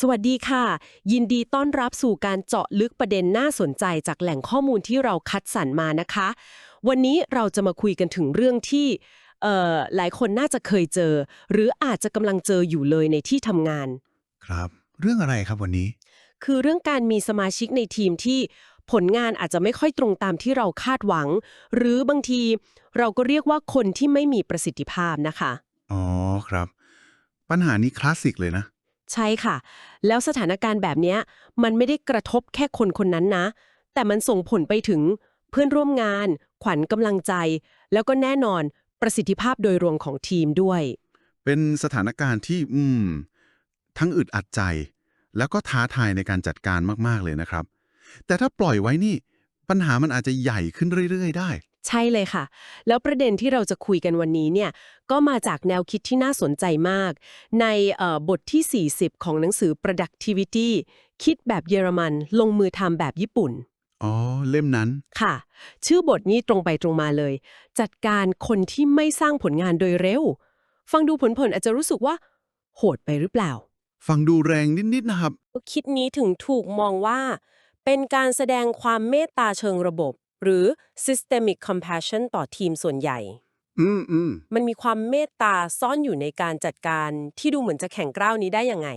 สวัสดีค่ะ ยินดีต้อนรับสู่การเจาะลึกประเด็นน่าสนใจจากแหล่งข้อมูลที่เราคัดสรรมานะคะ วันนี้เราจะมาคุยกันถึงเรื่องที่เอ่อหลายคนน่าจะเคยเจอ หรืออาจจะกำลังเจออยู่เลยในที่ทำงาน ครับ เรื่องอะไรครับวันนี้ คือเรื่องการมีสมาชิกในทีมที่ผลงานอาจจะไม่ค่อยตรงตามที่เราคาดหวัง หรือบางทีเราก็เรียกว่าคนที่ไม่มีประสิทธิภาพนะคะ อ๋อครับ ปัญหานี้คลาสสิกเลยนะ ใช่ค่ะ แล้วสถานการณ์แบบนี้มันไม่ได้กระทบแค่คนคนนั้นนะ แต่มันส่งผลไปถึงเพื่อนร่วมงาน ขวัญกำลังใจ แล้วก็แน่นอนประสิทธิภาพโดยรวมของทีมด้วย เป็นสถานการณ์ที่อืม ทั้งอึดอัดใจ แล้วก็ท้าทายในการจัดการมากๆเลยนะครับ แต่ถ้าปล่อยไว้นี่ ปัญหามันอาจจะใหญ่ขึ้นเรื่อย ๆ ได้ ใช่เลยค่ะ แล้วประเด็นที่เราจะคุยกันวันนี้เนี่ยก็มาจากแนวคิดที่น่าสนใจมาก ในเอ่อบทที่ 40 ของหนังสือ productivity คิดแบบเยอรมันลงมือทำแบบญี่ปุ่น อ๋อ เล่มนั้นค่ะ ชื่อบทนี้ตรงไปตรงมาเลย จัดการคนที่ไม่สร้างผลงานโดยเร็ว ฟังดูผลผลอาจจะรู้สึกว่า โหดไปหรือเปล่า ฟังดูแรงนิดๆนะครับ คิดนี้ถึงถูกมองว่า เป็นการแสดงความเมตตาเชิงระบบ หรือ systemic compassion ต่อทีมส่วนใหญ่ อืมอืมมันมีความเมตตาซ่อนอยู่ในการจัดการที่ดูเหมือนจะแข็งกร้าวนี้ได้ยังไง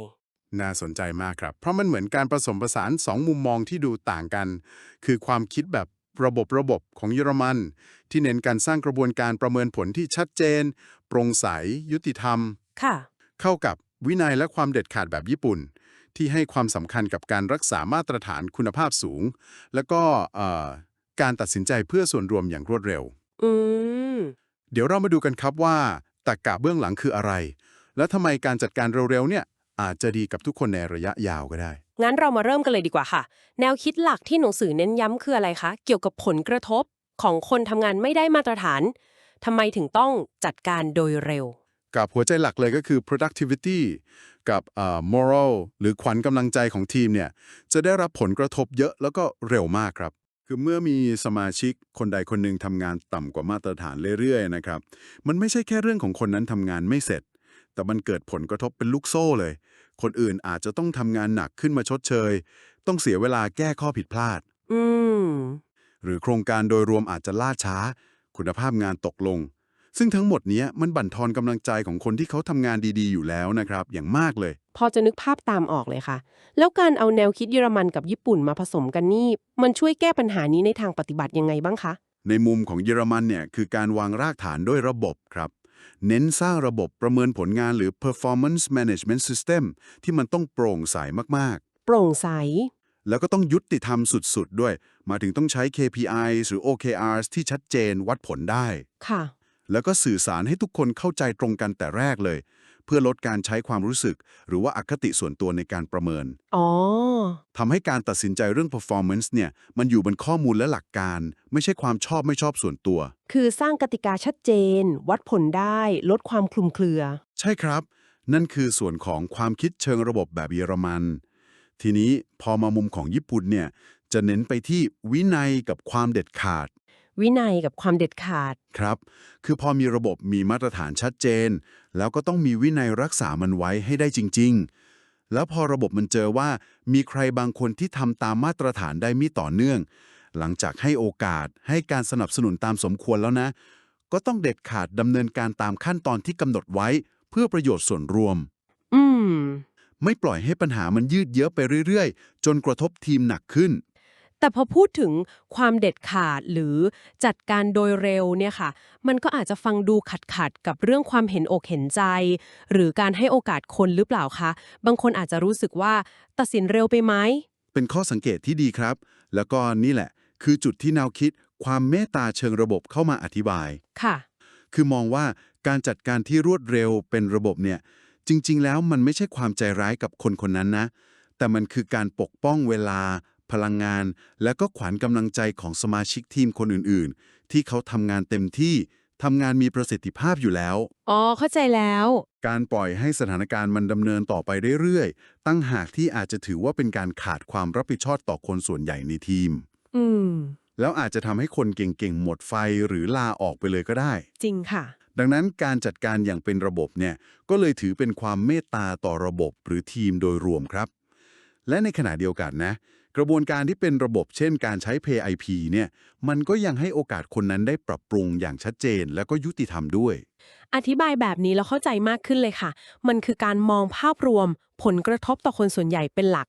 น่าสนใจมากครับ เพราะมันเหมือนการผสมผสานสองมุมมองที่ดูต่างกัน คือความคิดแบบระบบระบบของเยอรมัน ที่เน้นการสร้างกระบวนการประเมินผลที่ชัดเจน โปร่งใส ยุติธรรม ค่ะ เข้ากับวินัยและความเด็ดขาดแบบญี่ปุ่น ที่ให้ความสำคัญกับการรักษามาตรฐานคุณภาพสูง แล้วก็เอ่อ การตัดสินใจเพื่อส่วนรวมอย่างรวดเร็ว อืม เดี๋ยวเรามาดูกันครับว่าตรรกกะเบื้องหลังคืออะไร และทำไมการจัดการเร็วๆเนี่ยอาจจะดีกับทุกคนในระยะยาวก็ได้ งั้นเรามาเริ่มกันเลยดีกว่าค่ะ แนวคิดหลักที่หนังสือเน้นย้ำคืออะไรคะ เกี่ยวกับผลกระทบของคนทำงานไม่ได้มาตรฐานทำไมถึงต้องจัดการโดยเร็ว กับหัวใจหลักเลยก็คือ productivity กับเอ่อ moral หรือขวัญกำลังใจของทีมเนี่ยจะได้รับผลกระทบเยอะแล้วก็เร็วมากครับ คือเมื่อมีสมาชิกคนใดคนหนึ่งทำงานต่ำกว่ามาตรฐานเรื่อยๆนะครับ มันไม่ใช่แค่เรื่องของคนนั้นทำงานไม่เสร็จ แต่มันเกิดผลกระทบเป็นลูกโซ่เลย คนอื่นอาจจะต้องทำงานหนักขึ้นมาชดเชย ต้องเสียเวลาแก้ข้อผิดพลาด อืมหรือโครงการโดยรวมอาจจะล่าช้า คุณภาพงานตกลง ซึ่งทั้งหมดเนี้ยมันบั่นทอนกำลังใจของคนที่เขาทำงานดีๆ อยู่แล้วนะครับ อย่างมากเลย พอจะนึกภาพตามออกเลยค่ะ แล้วการเอาแนวคิดเยอรมันกับญี่ปุ่นมาผสมกันนี่ มันช่วยแก้ปัญหานี้ในทางปฏิบัติยังไงบ้างคะ ในมุมของเยอรมันเนี่ยคือการวางรากฐานด้วยระบบครับ เน้นสร้างระบบประเมินผลงานหรือ performance management system ที่มันต้องโปร่งใสมากโปร่งใสๆแล้วก็ต้องยุติธรรมสุดๆ ด้วย มาถึงต้องใช้ KPIs หรือ OKRs ที่ชัดเจนวัดผลได้ ค่ะ แล้วก็สื่อสารให้ทุกคนเข้าใจตรงกันแต่แรกเลย เพื่อลดการใช้ความรู้สึก หรือว่าอคติส่วนตัวในการประเมินอ๋อทำให้การตัดสินใจเรื่อง performance เนี่ย มันอยู่บนข้อมูลและหลักการ ไม่ใช่ความชอบไม่ชอบส่วนตัว คือสร้างกติกาชัดเจน วัดผลได้ ลดความคลุมเครือ ใช่ครับ นั่นคือส่วนของความคิดเชิงระบบแบบเยอรมัน ทีนี้พอมามุมของญี่ปุ่นเนี่ยจะเน้นไปที่วินัยกับความเด็ดขาด วินัยกับความเด็ดขาด ครับ คือพอมีระบบมีมาตรฐานชัดเจน แล้วก็ต้องมีวินัยรักษามันไว้ให้ได้จริง ๆ แล้วพอระบบมันเจอว่า มีใครบางคนที่ทำตามมาตรฐานได้ไม่ต่อเนื่อง หลังจากให้โอกาสให้การสนับสนุนตามสมควรแล้วนะ ก็ต้องเด็ดขาดดำเนินการตามขั้นตอนที่กำหนดไว้ เพื่อประโยชน์ส่วนรวม อืม ไม่ปล่อยให้ปัญหามันยืดเยื้อไปเรื่อยๆ จนกระทบทีมหนักขึ้น แต่พอพูดถึงความเด็ดขาดหรือจัดการโดยเร็วเนี่ยค่ะ มันก็อาจจะฟังดูขัดขัดๆกับเรื่องความเห็นอกเห็นใจ หรือการให้โอกาสคนหรือเปล่าคะ บางคนอาจจะรู้สึกว่าตัดสินเร็วไปไหม เป็นข้อสังเกตที่ดีครับ แล้วก็นี่แหละ คือจุดที่แนวคิดความเมตตาเชิงระบบเข้ามาอธิบาย ค่ะ คือมองว่าการจัดการที่รวดเร็วเป็นระบบเนี่ย จริง ๆ แล้วมันไม่ใช่ความใจร้ายกับคนคนนั้นนะ แต่มันคือการปกป้องเวลา พลังงาน และก็ขวัญกำลังใจของสมาชิกทีมคนอื่นๆ ที่เขาทำงานเต็มที่ทำงานมีประสิทธิภาพอยู่แล้ว อ๋อ เข้าใจแล้ว การปล่อยให้สถานการณ์มันดำเนินต่อไปเรื่อยๆ ตั้งหากที่อาจจะถือว่าเป็นการขาดความรับผิดชอบต่อคนส่วนใหญ่ในทีม อืม แล้วอาจจะทำให้คนเก่งๆ หมดไฟหรือลาออกไปเลยก็ได้ จริงค่ะ ดังนั้นการจัดการอย่างเป็นระบบเนี่ย ก็เลยถือเป็นความเมตตาต่อระบบหรือทีมโดยรวมครับ และในขณะเดียวกันนะ กระบวนการที่เป็นระบบเช่นการใช้ PayIP เนี่ยมันก็ยังให้โอกาสคนนั้นได้ปรับปรุงอย่างชัดเจน และก็ยุติธรรมด้วย อธิบายแบบนี้แล้วเข้าใจมากขึ้นเลยค่ะ มันคือการมองภาพรวม ผลกระทบต่อคนส่วนใหญ่เป็นหลัก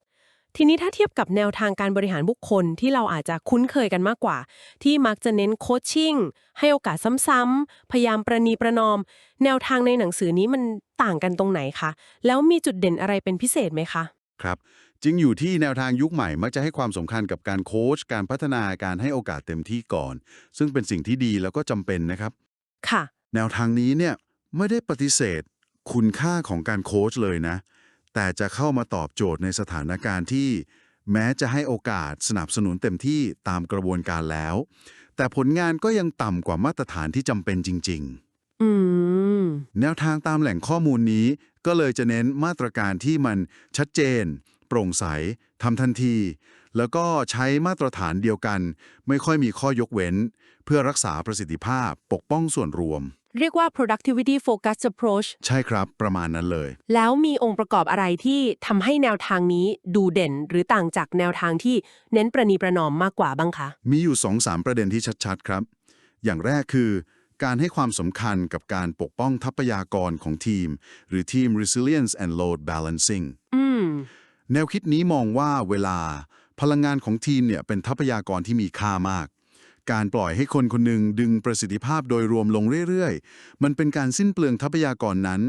ทีนี้ถ้าเทียบกับแนวทางการบริหารบุคคลที่เราอาจจะคุ้นเคยกันมากกว่า ที่มักจะเน้นโคชชิ่งให้โอกาสซ้ำๆพยายามประนีประนอม แนวทางในหนังสือนี้มันต่างกันตรงไหนคะแล้วมีจุดเด่นอะไรเป็นพิเศษไหมคะครับ จึงอยู่ที่แนวทางยุคใหม่มักจะให้ความสำคัญกับการโค้ชการพัฒนาการให้โอกาสเต็มที่ก่อน ซึ่งเป็นสิ่งที่ดีแล้วก็จำเป็นนะครับ ค่ะ แนวทางนี้เนี่ยไม่ได้ปฏิเสธ คุณค่าของการโค้ชเลยนะ แต่จะเข้ามาตอบโจทย์ในสถานการณ์ที่ แม้จะให้โอกาสสนับสนุนเต็มที่ตามกระบวนการแล้ว แต่ผลงานก็ยังต่ำกว่ามาตรฐานที่จำเป็นจริง ๆ อืม แนวทางตามแหล่งข้อมูลนี้ก็เลยจะเน้นมาตรการที่มันชัดเจน โปร่งใสทำทันที แล้วก็ใช้มาตรฐานเดียวกัน ไม่ค่อยมีข้อยกเว้น เพื่อรักษาประสิทธิภาพปกป้องส่วนรวม เรียกว่า productivity focused approach ใช่ครับ ประมาณนั้นเลย แล้วมีองค์ประกอบอะไรที่ทำให้แนวทางนี้ดูเด่น หรือต่างจากแนวทางที่เน้นประนีประนอมมากกว่าบ้างคะ มีอยู่ 2-3 ประเด็นที่ชัดๆ ครับ อย่างแรกคือการให้ความสำคัญกับการปกป้องทรัพยากรของทีม หรือทีม resilience and load balancing อืม แนวคิดนี้มองว่าเวลาพลังงานของทีมเนี่ยเป็นทรัพยากรที่มีค่ามาก การปล่อยให้คนคนหนึ่งดึงประสิทธิภาพโดยรวมลงเรื่อยๆ มันเป็นการสิ้นเปลืองทรัพยากรนั้น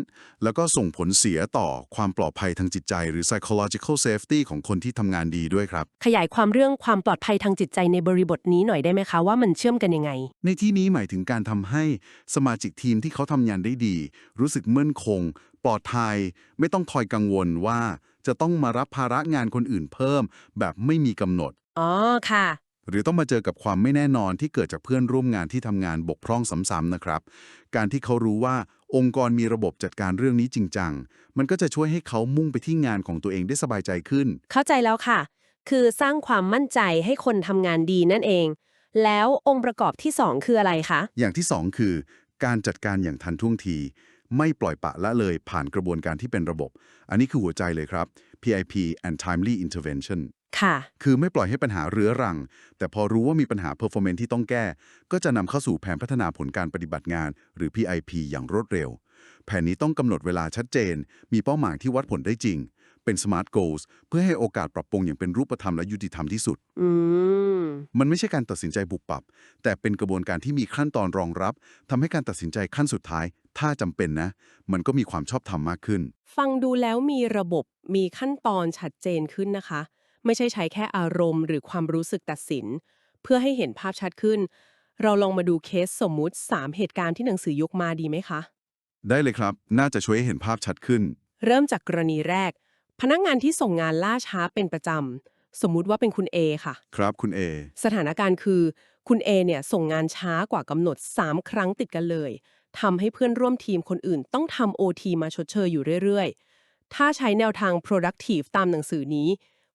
แล้วก็ส่งผลเสียต่อความปลอดภัยทางจิตใจ หรือ psychological safety ของคนที่ทำงานดีด้วยครับ ขยายความเรื่องความปลอดภัยทางจิตใจในบริบทนี้หน่อยได้ไหมคะว่ามันเชื่อมกันยังไง ในที่นี้หมายถึงการทำให้สมาชิกทีมที่เขาทำงานได้ดี รู้สึกมั่นคง ปลอดภัย ไม่ต้องคอยกังวลว่า จะต้องมารับภาระงานคนอื่นเพิ่ม แบบไม่มีกำหนด อ๋อค่ะ หรือต้องมาเจอกับความไม่แน่นอนที่เกิดจากเพื่อนร่วมงานที่ทำงานบกพร่องซ้ำๆนะครับ การที่เขารู้ว่าองค์กรมีระบบจัดการเรื่องนี้จริงจังมันก็จะช่วยให้เขามุ่งไปที่งานของตัวเองได้สบายใจขึ้น เข้าใจแล้วค่ะ คือสร้างความมั่นใจให้คนทำงานดีนั่นเอง แล้วองค์ประกอบที่สองคืออะไรคะ อย่างที่สองคือ การจัดการอย่างทันท่วงที ไม่ปล่อยปละละเลยผ่านกระบวนการที่เป็นระบบ อันนี้คือหัวใจเลยครับ PIP and timely intervention ค่ะ คือไม่ปล่อยให้ปัญหาเรื้อรัง แต่พอรู้ว่ามีปัญหา performance ที่ต้องแก้ ก็จะนำเข้าสู่แผนพัฒนาผลการปฏิบัติงาน หรือ PIP อย่างรวดเร็ว แผนนี้ต้องกำหนดเวลาชัดเจน มีเป้าหมายที่วัดผลได้จริง เป็น smart goals เพื่อให้โอกาสปรับปรุงอย่างเป็นรูปธรรมและยุติธรรมที่สุด อืม มันไม่ใช่การตัดสินใจบุบปรับ แต่เป็นกระบวนการที่มีขั้นตอนรองรับทำให้การตัดสินใจขั้นสุดท้าย ถ้าจำเป็นนะ มันก็มีความชอบธรรมมากขึ้น ฟังดูแล้วมีระบบมีขั้นตอนชัดเจนขึ้นนะคะ ไม่ใช่ใช้แค่อารมณ์ หรือความรู้สึกตัดสิน เพื่อให้เห็นภาพชัดขึ้น เราลองมาดูเคสสมมุติ 3 เหตุการณ์ที่หนังสือยกมาดีไหมคะ ได้เลยครับ น่าจะช่วยให้เห็นภาพชัดขึ้น เริ่มจากกรณีแรก พนักงานที่ส่งงานล่าช้าเป็นประจำ สมมุติว่าเป็นคุณ A ค่ะ ครับคุณเอสถานการณ์คือ คุณ A เนี่ยส่งงานช้ากว่ากำหนด 3 ครั้งติดกันเลยทำให้เพื่อนร่วมทีมคนอื่นต้องทำ OT มาชดเชยอยู่เรื่อยๆ ถ้าใช้แนวทาง productive ตามหนังสือนี้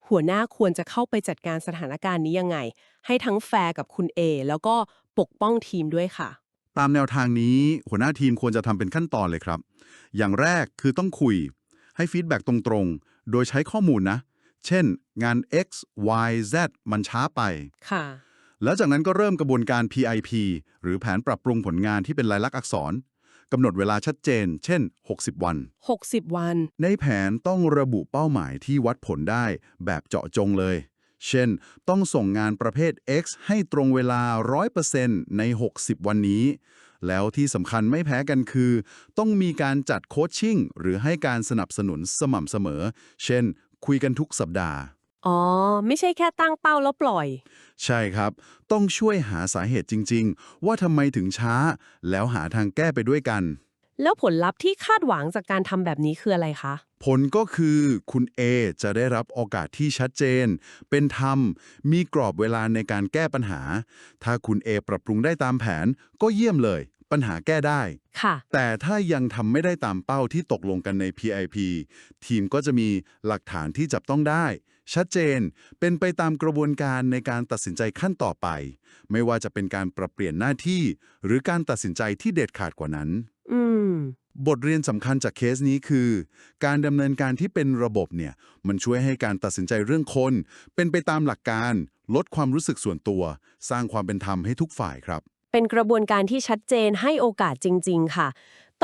หัวหน้าควรจะเข้าไปจัดการสถานการณ์นี้ยังไง ให้ทั้งแฟร์กับคุณ A แล้วก็ปกป้องทีมด้วยค่ะ ตามแนวทางนี้หัวหน้าทีมควรจะทำเป็นขั้นตอนเลยครับ อย่างแรกคือต้องคุย ให้ฟีดแบ็กตรงๆ โดยใช้ข้อมูลนะ เช่น งาน X Y Z มันช้าไป ค่ะ แล้วจากนั้นก็เริ่มกระบวนการ PIP หรือแผนปรับปรุงผลงานที่เป็นลายลักษณ์อักษรกำหนดเวลาชัดเจน เช่น 60 วัน 60 วันในในแผนต้องระบุเป้าหมายที่วัดผลได้แบบเจาะจงเลย เช่น ต้องส่งงานประเภท X ให้ตรงเวลา 100%ใน 60 วันนี้ แล้วที่สำคัญไม่แพ้กันคือ ต้องมีการจัดโคชชิ่งหรือให้การสนับสนุนสม่ำเสมอ เช่น คุยกันทุกสัปดาห์ อ๋อ ไม่ใช่แค่ตั้งเป้าแล้วปล่อย ใช่ครับ ต้องช่วยหาสาเหตุจริง ๆ ว่าทำไมถึงช้า แล้วหาทางแก้ไปด้วยกัน แล้วผลลัพธ์ที่คาดหวังจากการทำแบบนี้คืออะไรคะ ผลก็คือคุณ A จะได้รับโอกาสที่ชัดเจน เป็นธรรม มีกรอบเวลาในการแก้ปัญหา ถ้าคุณ A ปรับปรุงได้ตามแผนก็เยี่ยมเลย ปัญหาแก้ได้ ค่ะ แต่ถ้ายังทำไม่ได้ตามเป้าที่ตกลงกันใน PIP ทีมก็จะมีหลักฐานที่จับต้องได้ ชัดเจนเป็นไปตามกระบวนการในการตัดสินใจขั้นต่อไป ไม่ว่าจะเป็นการปรับเปลี่ยนหน้าที่ หรือการตัดสินใจที่เด็ดขาดกว่านั้น อืม บทเรียนสำคัญจากเคสนี้คือ การดำเนินการที่เป็นระบบเนี่ย มันช่วยให้การตัดสินใจเรื่องคน เป็นไปตามหลักการ ลดความรู้สึกส่วนตัว สร้างความเป็นธรรมให้ทุกฝ่ายครับ เป็นกระบวนการที่ชัดเจนให้โอกาสจริง ๆ ค่ะ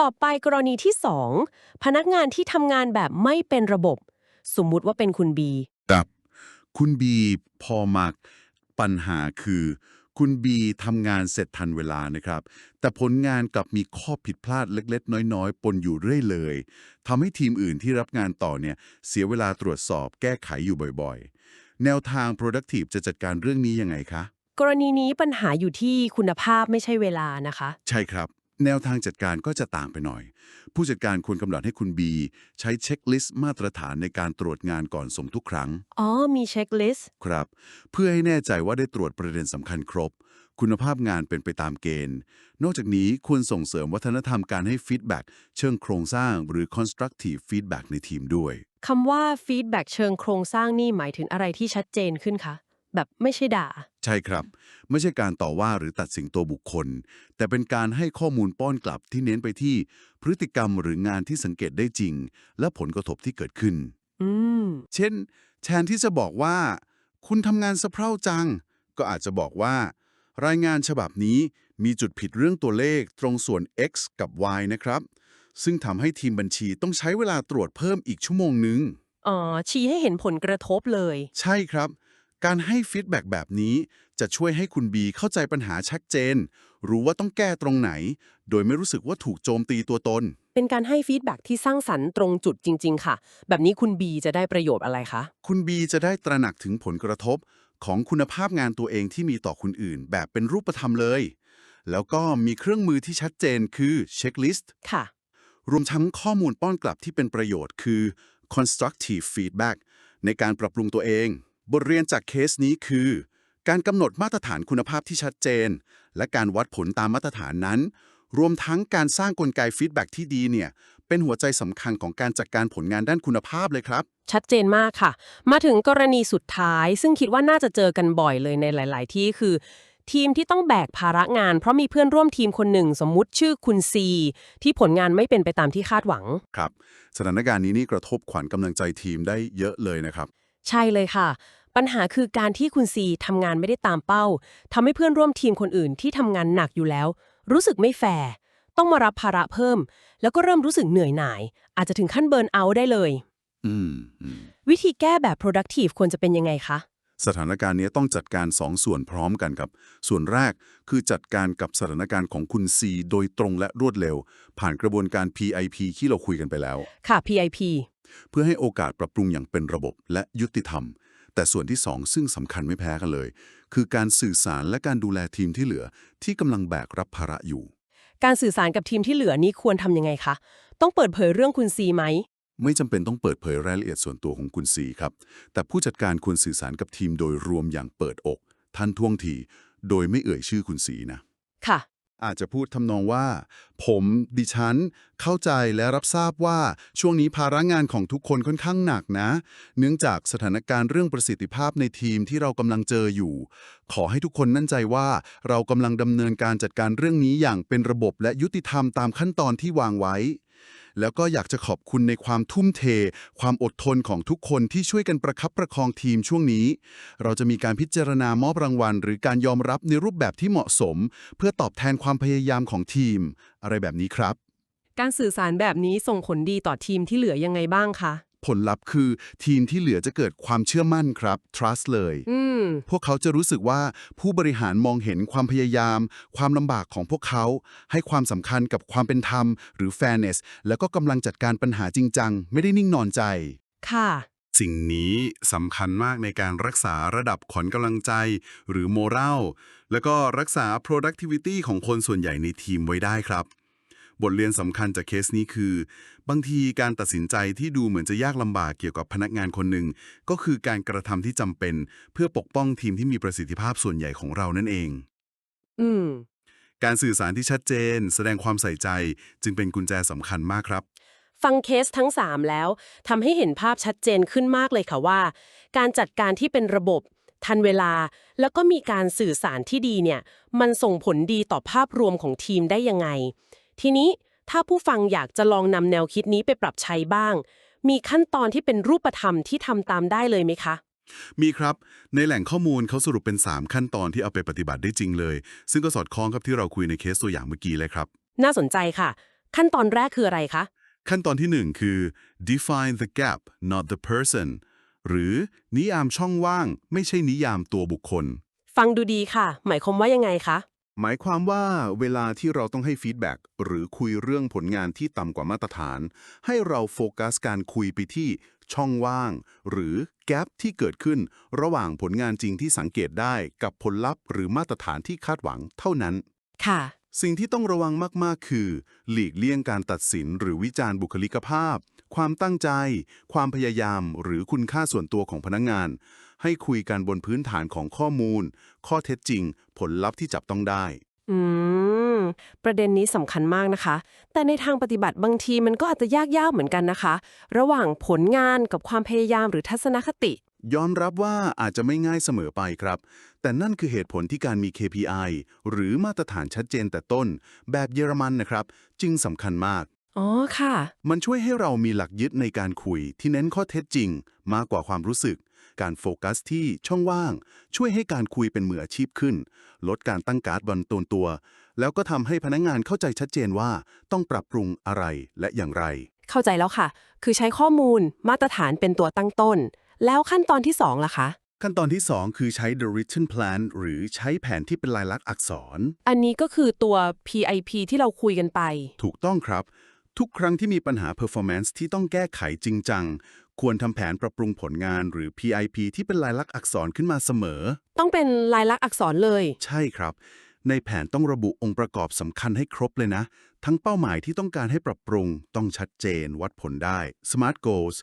ต่อไปกรณีที่ 2 พนักงานที่ทำงานแบบไม่เป็นระบบ สมมุติว่าเป็นคุณบีครับ คุณบีพอมาปัญหาคือ คุณบีทำงานเสร็จทันเวลานะครับ แต่ผลงานกลับมีข้อผิดพลาดเล็ก ๆ น้อย ๆ ปนอยู่เรื่อยเลยทำให้ทีมอื่นที่รับงานต่อเนี่ยเสียเวลาตรวจสอบแก้ไขอยู่บ่อยๆ แนวทาง productive จะจัดการเรื่องนี้ยังไงคะ กรณีนี้ปัญหาอยู่ที่คุณภาพไม่ใช่เวลานะคะ ใช่ครับ แนวทางจัดการก็จะต่างไปหน่อย ผู้จัดการควรกำหนดให้คุณบีใช้เช็คลิสต์มาตรฐานในการตรวจงานก่อนส่งทุกครั้ง อ๋อ มีเช็คลิสต์ ครับ เพื่อให้แน่ใจว่าได้ตรวจประเด็นสำคัญครบ คุณภาพงานเป็นไปตามเกณฑ์ นอกจากนี้ควรส่งเสริมวัฒนธรรมการให้ฟีดแบ็กเชิงโครงสร้างหรือ constructive feedback ในทีมด้วย คำว่าฟีดแบ็กเชิงโครงสร้างนี่หมายถึงอะไรที่ชัดเจนขึ้นคะ แบบไม่ใช่ด่า ใช่ครับ ไม่ใช่การต่อว่าหรือตัดสินตัวบุคคล แต่เป็นการให้ข้อมูลป้อนกลับที่เน้นไปที่พฤติกรรมหรืองานที่สังเกตได้จริง และผลกระทบที่เกิดขึ้น อืม เช่น แทนที่จะบอกว่า คุณทำงานสะเพร่าจัง ก็อาจจะบอกว่า รายงานฉบับนี้มีจุดผิดเรื่องตัวเลขตรงส่วน x กับ y นะครับ ซึ่งทำให้ทีมบัญชีต้องใช้เวลาตรวจเพิ่มอีกชั่วโมงหนึ่งอ๋อชี้ให้เห็นผลกระทบเลย ใช่ครับ การให้ฟีดแบ็กแบบนี้จะช่วยให้คุณบีเข้าใจปัญหาชัดเจน รู้ว่าต้องแก้ตรงไหน โดยไม่รู้สึกว่าถูกโจมตีตัวตน เป็นการให้ฟีดแบ็กที่สร้างสรรค์ตรงจุดจริง ๆ ค่ะ แบบนี้คุณบีจะได้ประโยชน์อะไรคะ คุณบีจะได้ตระหนักถึงผลกระทบ ของคุณภาพงานตัวเองที่มีต่อคนอื่น แบบเป็นรูปธรรมเลย แล้วก็มีเครื่องมือที่ชัดเจนคือเช็คลิสต์ค่ะ รวมทั้งข้อมูลป้อนกลับที่เป็นประโยชน์คือ constructive feedback ในการปรับปรุงตัวเอง บทเรียนจากเคสนี้คือ การกำหนดมาตรฐานคุณภาพที่ชัดเจน และการวัดผลตามมาตรฐานนั้น รวมทั้งการสร้างกลไกฟีดแบ็ที่ดีเนี่ยเป็นหัวใจสำคัญของการจัดการผลงานด้านคุณภาพเลยครับ ชัดเจนมากค่ะ มาถึงกรณีสุดท้าย ซึ่งคิดว่าน่าจะเจอกันบ่อยเลยในหลาย ๆ ที่คือ ทีมที่ต้องแบกภาระงาน เพราะมีเพื่อนร่วมทีมคนหนึ่ง สมมุติชื่อคุณซีที่ผลงานไม่เป็นไปตามที่คาดหวังครับ สถานการณ์นี้นี่กระทบขวัญกำลังใจทีมได้เยอะเลยนะครับ ใช่เลยค่ะ ปัญหาคือการที่คุณซีทำงานไม่ได้ตามเป้าทำให้เพื่อนร่วมทีมคนอื่นที่ทำงานหนักอยู่แล้ว รู้สึกไม่แฟร์ต้องมารับภาระเพิ่ม แล้วก็เริ่มรู้สึกเหนื่อยหน่าย อาจจะถึงขั้นเบิร์นเอาท์ได้เลยอืมอืมวิธีแก้แบบ productive ควรจะเป็นยังไงคะ สถานการณ์นี้ต้องจัดการสองส่วนพร้อมกันครับ ส่วนแรกคือจัดการกับสถานการณ์ของคุณซีโดยตรงและรวดเร็ว ผ่านกระบวนการ PIP ที่เราคุยกันไปแล้ว ค่ะ PIP เพื่อให้โอกาสปรับปรุงอย่างเป็นระบบและยุติธรรม แต่ส่วนที่สองซึ่งสำคัญไม่แพ้กันเลย คือการสื่อสารและการดูแลทีมที่เหลือ ที่กำลังแบกรับภาระอยู่ การสื่อสารกับทีมที่เหลือนี้ควรทำยังไงคะ ต้องเปิดเผยเรื่องคุณซีไหม ไม่จำเป็นต้องเปิดเผยรายละเอียดส่วนตัวของคุณซีครับ แต่ผู้จัดการควรสื่อสารกับทีมโดยรวมอย่างเปิดอกท่านท่วงที โดยไม่เอ่ยชื่อคุณซีนะ ค่ะ อาจจะพูดทำนองว่า ผมดิฉัน เข้าใจและรับทราบว่าช่วงนี้ภาระงานของทุกคนค่อนข้างหนักนะ เนื่องจากสถานการณ์เรื่องประสิทธิภาพในทีมที่เรากำลังเจออยู่ ขอให้ทุกคนมั่นใจว่าเรากำลังดำเนินการจัดการเรื่องนี้อย่างเป็นระบบและยุติธรรมตามขั้นตอนที่วางไว้ แล้วก็อยากจะขอบคุณในความทุ่มเท ความอดทนของทุกคนที่ช่วยกันประคับประคองทีมช่วงนี้ เราจะมีการพิจารณามอบรางวัล หรือการยอมรับในรูปแบบที่เหมาะสม เพื่อตอบแทนความพยายามของทีม อะไรแบบนี้ครับ การสื่อสารแบบนี้ส่งผลดีต่อทีมที่เหลือยังไงบ้างคะ ผลลัพธ์คือทีมที่เหลือจะเกิดความเชื่อมั่นครับ trust เลยอืมพวกเขาจะรู้สึกว่าผู้บริหารมองเห็นความพยายาม ความลำบากของพวกเขา ให้ความสำคัญกับความเป็นธรรม หรือ fairness แล้วก็กำลังจัดการปัญหาจริงจัง ไม่ได้นิ่งนอนใจ ค่ะ สิ่งนี้สำคัญมากในการรักษาระดับขวัญกำลังใจ หรือ moral แล้วก็รักษา productivity ของคนส่วนใหญ่ในทีมไว้ได้ครับ บทเรียนสำคัญจากเคสนี้คือ บางทีการตัดสินใจที่ดูเหมือนจะยากลำบากเกี่ยวกับพนักงานคนหนึ่ง ก็คือการกระทำที่จำเป็น เพื่อปกป้องทีมที่มีประสิทธิภาพส่วนใหญ่ของเรานั่นเอง อืม การสื่อสารที่ชัดเจน แสดงความใส่ใจ จึงเป็นกุญแจสำคัญมากครับ ฟังเคสทั้ง 3 แล้วทำให้เห็นภาพชัดเจนขึ้นมากเลยค่ะว่า การจัดการที่เป็นระบบ ทันเวลา แล้วก็มีการสื่อสารที่ดีเนี่ย มันส่งผลดีต่อภาพรวมของทีมได้ยังไง ทีนี้ถ้าผู้ฟังอยากจะลองนำแนวคิดนี้ไปปรับใช้บ้าง มีขั้นตอนที่เป็นรูปธรรมที่ทำตามได้เลยไหมคะ มีครับ ในแหล่งข้อมูลเขาสรุปเป็น 3 ขั้นตอนที่เอาไปปฏิบัติได้จริงเลย ซึ่งก็สอดคล้องกับที่เราคุยในเคสตัวอย่างเมื่อกี้เลยครับ น่าสนใจค่ะ ขั้นตอนแรกคืออะไรคะ ขั้นตอนทีหนึ่1 คือ define the gap not the person หรือนิยามช่องว่าง ไม่ใช่นิยามตัวบุคคล ฟังดูดีค่ะ หมายความว่ายังไงคะ หมายความว่าเวลาที่เราต้องให้ฟีดแบ็กหรือคุยเรื่องผลงานที่ต่ำกว่ามาตรฐาน ให้เราโฟกัสการคุยไปที่ช่องว่าง หรือแกลบที่เกิดขึ้น ระหว่างผลงานจริงที่สังเกตได้กับผลลัพธ์ หรือมาตรฐานที่คาดหวังเท่านั้น ค่ะ สิ่งที่ต้องระวังมาก ๆ คือ หลีกเลี่ยงการตัดสินหรือวิจารณ์บุคลิกภาพ ความตั้งใจ ความพยายาม หรือคุณค่าส่วนตัวของพนักงาน ให้คุยกันบนพื้นฐานของข้อมูล ข้อเท็จจริง ผลลัพธ์ที่จับต้องได้ อืม ประเด็นนี้สำคัญมากนะคะ แต่ในทางปฏิบัติบางทีมันก็อาจจะยากๆเหมือนกันนะคะ ระหว่างผลงานกับความพยายามหรือทัศนคติ ยอมรับว่าอาจจะไม่ง่ายเสมอไปครับ แต่นั่นคือเหตุผลที่การมี KPI หรือมาตรฐานชัดเจนแต่ต้น แบบเยอรมันนะครับ จึงสำคัญมาก อ๋อค่ะ มันช่วยให้เรามีหลักยึดในการคุยที่เน้นข้อเท็จจริง มากกว่าความรู้สึก การโฟกัสที่ช่องว่าง ช่วยให้การคุยเป็นมืออาชีพขึ้น ลดการตั้งการ์ดบนตัวตัว แล้วก็ทำให้พนักงานเข้าใจชัดเจนว่าต้องปรับปรุงอะไรและอย่างไร เข้าใจแล้วค่ะ คือใช้ข้อมูลมาตรฐานเป็นตัวตั้งต้น แล้วขั้นตอนที่สองล่ะคะขั้นตอนที่ 2 คือใช้ the written plan หรือใช้แผนที่เป็นลายลักษณ์อักษร อันนี้ก็คือตัว PIP ที่เราคุยกันไป ถูกต้องครับ ทุกครั้งที่มีปัญหา performance ที่ต้องแก้ไขจริงจัง ควรทำแผนปรับปรุงผลงานหรือ PIP ที่เป็นลายลักษณ์อักษรขึ้นมาเสมอ ต้องเป็นลายลักษณ์อักษรเลย ใช่ครับ ในแผนต้องระบุองค์ประกอบสำคัญให้ครบเลยนะ ทั้งเป้าหมายที่ต้องการให้ปรับปรุง ต้องชัดเจน วัดผลได้ Smart Goals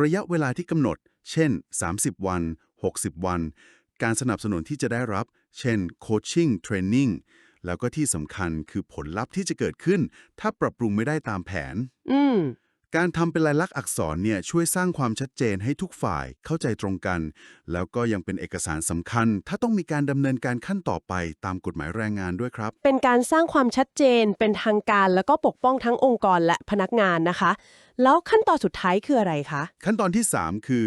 ระยะเวลาที่กำหนด เช่น 30 วัน 60 วัน การสนับสนุนที่จะได้รับ เช่น Coaching Training แล้วก็ที่สำคัญคือผลลัพธ์ที่จะเกิดขึ้น ถ้าปรับปรุงไม่ได้ตามแผน อืม การทำเป็นลายลักษณ์อักษรเนี่ยช่วยสร้างความชัดเจนให้ทุกฝ่ายเข้าใจตรงกัน แล้วก็ยังเป็นเอกสารสำคัญ ถ้าต้องมีการดำเนินการขั้นต่อไปตามกฎหมายแรงงานด้วยครับ เป็นการสร้างความชัดเจน เป็นทางการ แล้วก็ปกป้องทั้งองค์กรและพนักงานนะคะ แล้วขั้นตอนสุดท้ายคืออะไรคะ ขั้นตอนที่ 3 คือ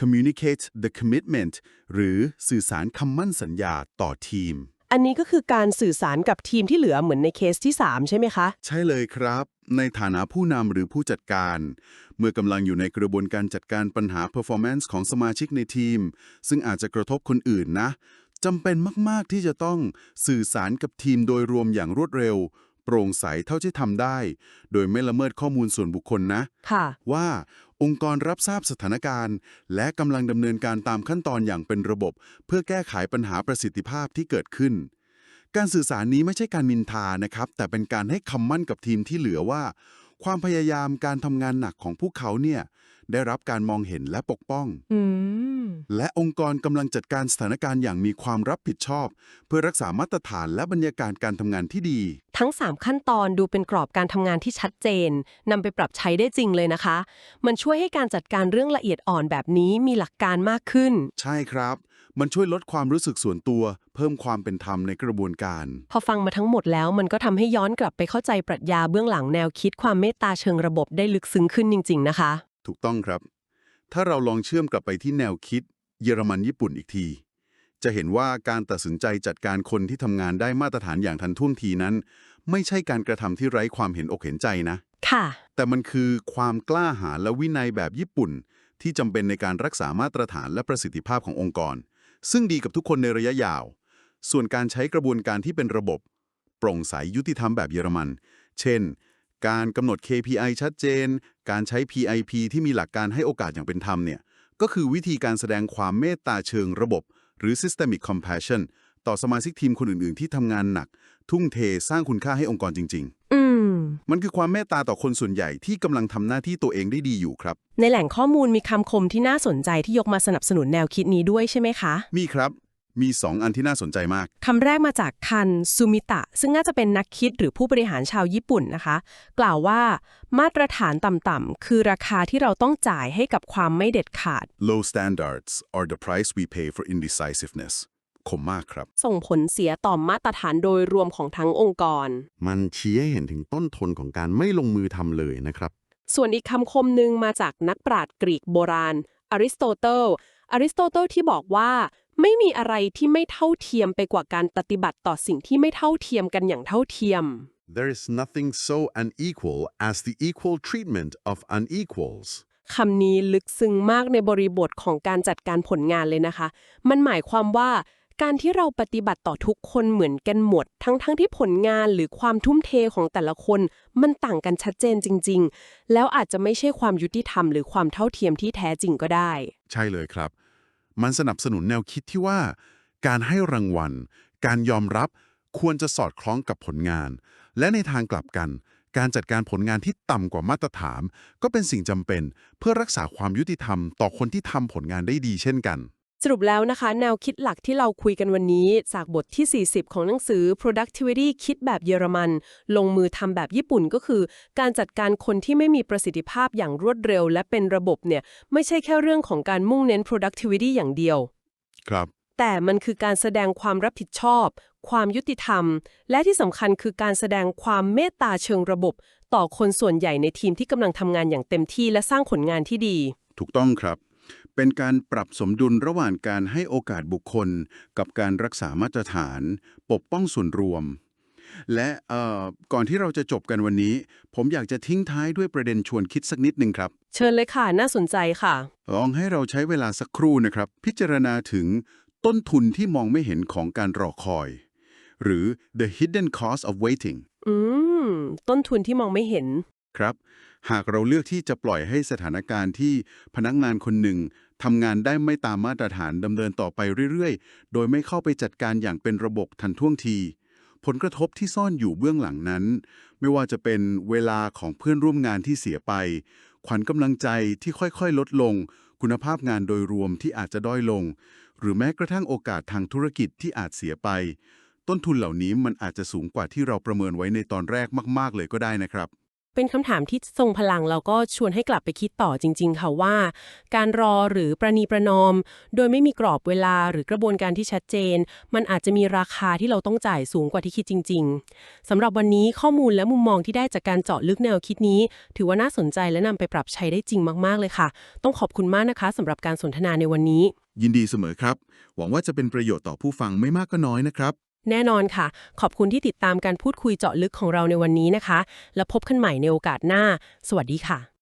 communicate the commitment หรือสื่อสารคำมั่นสัญญาต่อทีม อันนี้ก็คือการสื่อสารกับทีมที่เหลือเหมือนในเคสที่ 3 ใช่ไหมคะ ใช่เลยครับ ในฐานะผู้นำหรือผู้จัดการ เมื่อกำลังอยู่ในกระบวนการจัดการปัญหา performance ของสมาชิกในทีม ซึ่งอาจจะกระทบคนอื่นนะจำเป็นมาก ๆ ที่จะต้องสื่อสารกับทีมโดยรวมอย่างรวดเร็ว โปร่งใสเท่าที่ทำได้ โดยไม่ละเมิดข้อมูลส่วนบุคคลนะ ค่ะ ว่า องค์กรรับทราบสถานการณ์ และกำลังดำเนินการตามขั้นตอนอย่างเป็นระบบ เพื่อแก้ไขปัญหาประสิทธิภาพที่เกิดขึ้น การสื่อสารนี้ไม่ใช่การมินทานะครับ แต่เป็นการให้คำมั่นกับทีมที่เหลือว่า ความพยายามการทำงานหนักของพวกเขาเนี่ย ได้รับการมองเห็นและปกป้องอืมและองค์กรกำลังจัดการสถานการณ์อย่างมีความรับผิดชอบ เพื่อรักษามาตรฐานและบรรยากาศการทำงานที่ดี ทั้ง 3 ขั้นตอนดูเป็นกรอบการทำงานที่ชัดเจนนำไปปรับใช้ได้จริงเลยนะคะ มันช่วยให้การจัดการเรื่องละเอียดอ่อนแบบนี้มีหลักการมากขึ้น ใช่ครับ มันช่วยลดความรู้สึกส่วนตัว เพิ่มความเป็นธรรมในกระบวนการ พอฟังมาทั้งหมดแล้วมันก็ทำให้ย้อนกลับไปเข้าใจปรัชญาเบื้องหลังแนวคิดความเมตตาเชิงระบบได้ลึกซึ้งขึ้นจริง ๆ นะคะ ถูกต้องครับ ถ้าเราลองเชื่อมกลับไปที่แนวคิด เยอรมันญี่ปุ่นอีกที จะเห็นว่าการตัดสินใจจัดการคนที่ทำงานได้มาตรฐานอย่างทันท่วงทีนั้น ไม่ใช่การกระทำที่ไร้ความเห็นอกเห็นใจนะ ค่ะ แต่มันคือความกล้าหาญและวินัยแบบญี่ปุ่น ที่จำเป็นในการรักษามาตรฐานและประสิทธิภาพขององค์กร ซึ่งดีกับทุกคนในระยะยาว ส่วนการใช้กระบวนการที่เป็นระบบ โปร่งใสยุติธรรมแบบเยอรมัน เช่น การกำหนด KPI ชัดเจน การใช้ PIP ที่มีหลักการให้โอกาสอย่างเป็นธรรมเนี่ยก็คือวิธีการแสดงความเมตตาเชิงระบบ หรือ systemic compassion ต่อสมาชิกทีมคนอื่น ๆ ที่ทำงานหนัก ทุ่มเทสร้างคุณค่าให้องค์กรจริงอืมๆมันคือความเมตตาต่อคนส่วนใหญ่ที่กำลังทำหน้าที่ตัวเองได้ดีอยู่ครับ ในแหล่งข้อมูลมีคำคมที่น่าสนใจที่ยกมาสนับสนุนแนวคิดนี้ด้วยใช่ไหมคะ มีครับ มี 2 อันที่น่าสนใจมาก คำแรกมาจากคันซูมิตะ ซึ่งน่าจะเป็นนักคิดหรือผู้บริหารชาวญี่ปุ่นนะคะ กล่าวว่ามาตรฐานต่ำๆคือราคาที่เราต้องจ่ายให้กับความไม่เด็ดขาด low standards are the price we pay for indecisiveness คมมากครับ ส่งผลเสียต่อมาตรฐานโดยรวมของทั้งองค์กร มันชี้ให้เห็นถึงต้นทุนของการไม่ลงมือทำเลยนะครับ ส่วนอีกคำคมหนึ่งมาจากนักปราชญ์กรีกโบราณ อริสโตเติลอริสโตเติลที่บอกว่า ไม่มีอะไรที่ไม่เท่าเทียมไปกว่าการปฏิบัติต่อสิ่งที่ไม่เท่าเทียมกันอย่างเท่าเทียม There is nothing so unequal as the equal treatment of unequals คำนี้ลึกซึ้งมากในบริบทของการจัดการผลงานเลยนะคะ มันหมายความว่าการที่เราปฏิบัติต่อทุกคนเหมือนกันหมด ทั้งๆทที่ผลงานหรือความทุ่มเทของแต่ละคน มันต่างกันชัดเจนจริง ๆ แล้วอาจจะไม่ใช่ความยุติธรรม หรือความเท่าเทียมที่แท้จริงก็ได้ ใช่เลยครับ มันสนับสนุนแนวคิดที่ว่า การให้รางวัล การยอมรับควรจะสอดคล้องกับผลงาน และในทางกลับกัน การจัดการผลงานที่ต่ำกว่ามาตรฐาน ก็เป็นสิ่งจำเป็นเพื่อรักษาความยุติธรรมต่อคนที่ทำผลงานได้ดีเช่นกัน สรุปแล้วนะคะ แนวคิดหลักที่เราคุยกันวันนี้ จากบทที่ 40 ของหนังสือ productivity คิดแบบเยอรมัน ลงมือทำแบบญี่ปุ่นก็คือ การจัดการคนที่ไม่มีประสิทธิภาพอย่างรวดเร็ว และเป็นระบบเนี่ยไม่ใช่แค่เรื่องของการมุ่งเน้น productivity อย่างเดียว ครับแต่มันคือการแสดงความรับผิดชอบ ความยุติธรรม และที่สำคัญคือการแสดงความเมตตาเชิงระบบ ต่อคนส่วนใหญ่ในทีมที่กำลังทำงานอย่างเต็มที่และสร้างผลงานที่ดี ถูกต้องครับ เป็นการปรับสมดุลระหว่างการให้โอกาสบุคคล กับการรักษามาตรฐาน ปกป้องส่วนรวม และเอ่อก่อนที่เราจะจบกันวันนี้ ผมอยากจะทิ้งท้ายด้วยประเด็นชวนคิดสักนิดหนึ่งครับ เชิญเลยค่ะ น่าสนใจค่ะ ลองให้เราใช้เวลาสักครู่นะครับ พิจารณาถึงต้นทุนที่มองไม่เห็นของการรอคอย หรือ the hidden cost of waiting อืม ต้นทุนที่มองไม่เห็น ครับ หากเราเลือกที่จะปล่อยให้สถานการณ์ที่พนักงานคนหนึ่งทำงานได้ไม่ตามมาตรฐานดำเนินต่อไปเรื่อยๆ โดยไม่เข้าไปจัดการอย่างเป็นระบบทันท่วงที ผลกระทบที่ซ่อนอยู่เบื้องหลังนั้น ไม่ว่าจะเป็นเวลาของเพื่อนร่วมงานที่เสียไป ขวัญกำลังใจที่ค่อยๆ ลดลง คุณภาพงานโดยรวมที่อาจจะด้อยลง หรือแม้กระทั่งโอกาสทางธุรกิจที่อาจเสียไป ต้นทุนเหล่านี้มันอาจจะสูงกว่าที่เราประเมินไว้ในตอนแรกมาก ๆ เลยก็ได้นะครับ เป็นคำถามที่ทรงพลังแล้วก็ชวนให้กลับไปคิดต่อจริง ๆ ค่ะว่า การรอหรือประนีประนอม โดยไม่มีกรอบเวลาหรือกระบวนการที่ชัดเจน มันอาจจะมีราคาที่เราต้องจ่ายสูงกว่าที่คิดจริง ๆสำหรับวันนี้ข้อมูลและมุมมองที่ได้จากการเจาะลึกแนวคิดนี้ ถือว่าน่าสนใจและนำไปปรับใช้ได้จริงมาก ๆ เลยค่ะ ต้องขอบคุณมากนะคะสำหรับการสนทนาในวันนี้ ยินดีเสมอครับ หวังว่าจะเป็นประโยชน์ต่อผู้ฟังไม่มากก็น้อยนะครับ แน่นอนค่ะ ขอบคุณที่ติดตามการพูดคุยเจาะลึกของเราในวันนี้นะคะ แล้วพบกันใหม่ในโอกาสหน้า สวัสดีค่ะ